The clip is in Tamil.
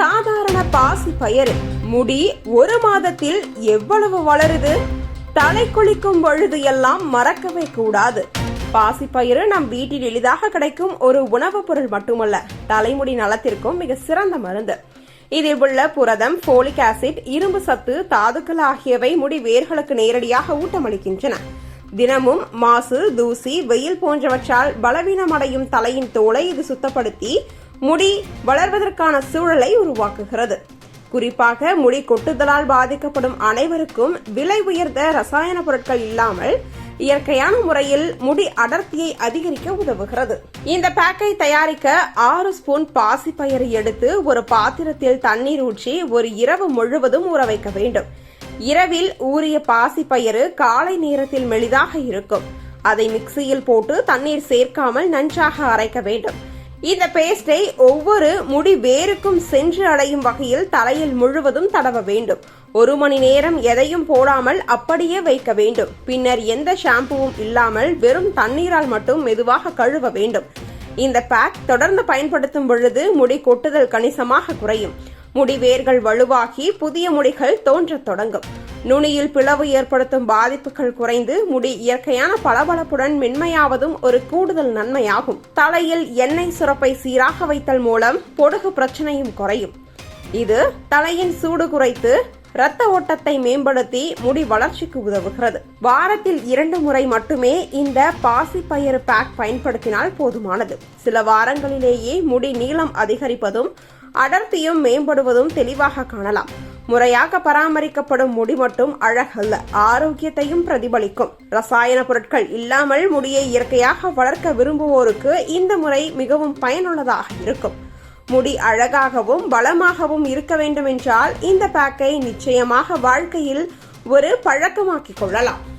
சாதாரண பாசி பயறு. முடி ஒரு மாதத்தில் எவ்வளவு வளருது? தலை குளிக்கும் பொழுது எல்லாம் மறக்கவே கூடாது. பாசிப்பயிறு நம் வீட்டில் எளிதாக கிடைக்கும் ஒரு உணவுப் பொருள் மட்டுமல்ல தலைமுடி நலத்திற்கும் மிக சிறந்த மருந்து. இதில் உள்ள புரதம் போலிக் ஆசிட் இரும்பு சத்து தாதுக்கள் ஆகியவை முடி வேர்களுக்கு நேரடியாக ஊட்டமளிக்கின்றன. தினமும் மாசு தூசி வெயில் போன்றவற்றால் பலவீனமடையும் தலையின் தோலை இது சுத்தப்படுத்தி முடி வளர்வதற்கான சூழலை உருவாக்குகிறது. குறிப்பாக முடி கொட்டுதலால் பாதிக்கப்படும் அனைவருக்கும் விலை உயர்ந்த ரசாயன பொருட்கள் இல்லாமல் இயற்கையான முறையில் முடி அடர்த்தியை அதிகரிக்க உதவுகிறது. இந்த பேக்கை தயாரிக்க ஆறு ஸ்பூன் பாசிப்பயிறு எடுத்து ஒரு பாத்திரத்தில் தண்ணீர் ஊற்றி ஒரு இரவு முழுவதும் ஊற வைக்க வேண்டும். இரவில் ஊறிய பாசிப்பயிறு காலை நேரத்தில் மெலிதாக இருக்கும். அதை மிக்சியில் போட்டு தண்ணீர் சேர்க்காமல் நன்றாக அரைக்க வேண்டும். இந்த பேஸ்டை ஒவ்வொரு முடி வேருக்கும் சென்று அடையும் வகையில் தலையில் முழுவதும் தடவ வேண்டும். ஒரு மணி நேரம் எதையும் போடாமல் அப்படியே வைக்க வேண்டும். பின்னர் எந்த ஷாம்புவும் இல்லாமல் வெறும் தண்ணீரால் மட்டும் மெதுவாக கழுவ வேண்டும். இந்த பேக் தொடர்ந்து பயன்படுத்தும் பொழுது முடி கொட்டுதல் கணிசமாக குறையும். முடி வேர்கள் வலுவாகி புதிய முடிகள் தோன்றத் தொடங்கும். நுனியில் பிளவு ஏற்படுத்தும் பாதிப்புகள் குறைந்து முடி இயற்கையான பளபளப்புடன் மென்மையாவதும் ஒரு கூடுதல் நன்மையாகும். தலையில் எண்ணெய் சுரப்பை சீராக வைத்தல் மூலம் பொடுகு பிரச்சனையும் குறையும். இது தலையின் சூடு குறைத்து இரத்த ஓட்டத்தை மேம்படுத்தி முடி வளர்ச்சிக்கு உதவுகிறது. வாரத்தில் இரண்டு முறை மட்டுமே இந்த பாசிப்பயிறு பேக் பயன்படுத்தினால் போதுமானது. சில வாரங்களிலேயே முடி நீளம் அதிகரிப்பதும் அடர்த்தியும் மேம்படுவதும் தெளிவாக காணலாம். முறையாக பராமரிக்கப்படும் முடி மட்டும் அழகல்ல ஆரோக்கியத்தையும் பிரதிபலிக்கும். ரசாயன பொருட்கள் இல்லாமல் முடியை இயற்கையாக வளர்க்க விரும்புவோருக்கு இந்த முறை மிகவும் பயனுள்ளதாக இருக்கும். முடி அழகாகவும் பலமாகவும் இருக்க வேண்டும் என்றால் இந்த பேக்கை நிச்சயமாக வாழ்க்கையில் ஒரு பழக்கமாக்கிக் கொள்ளலாம்.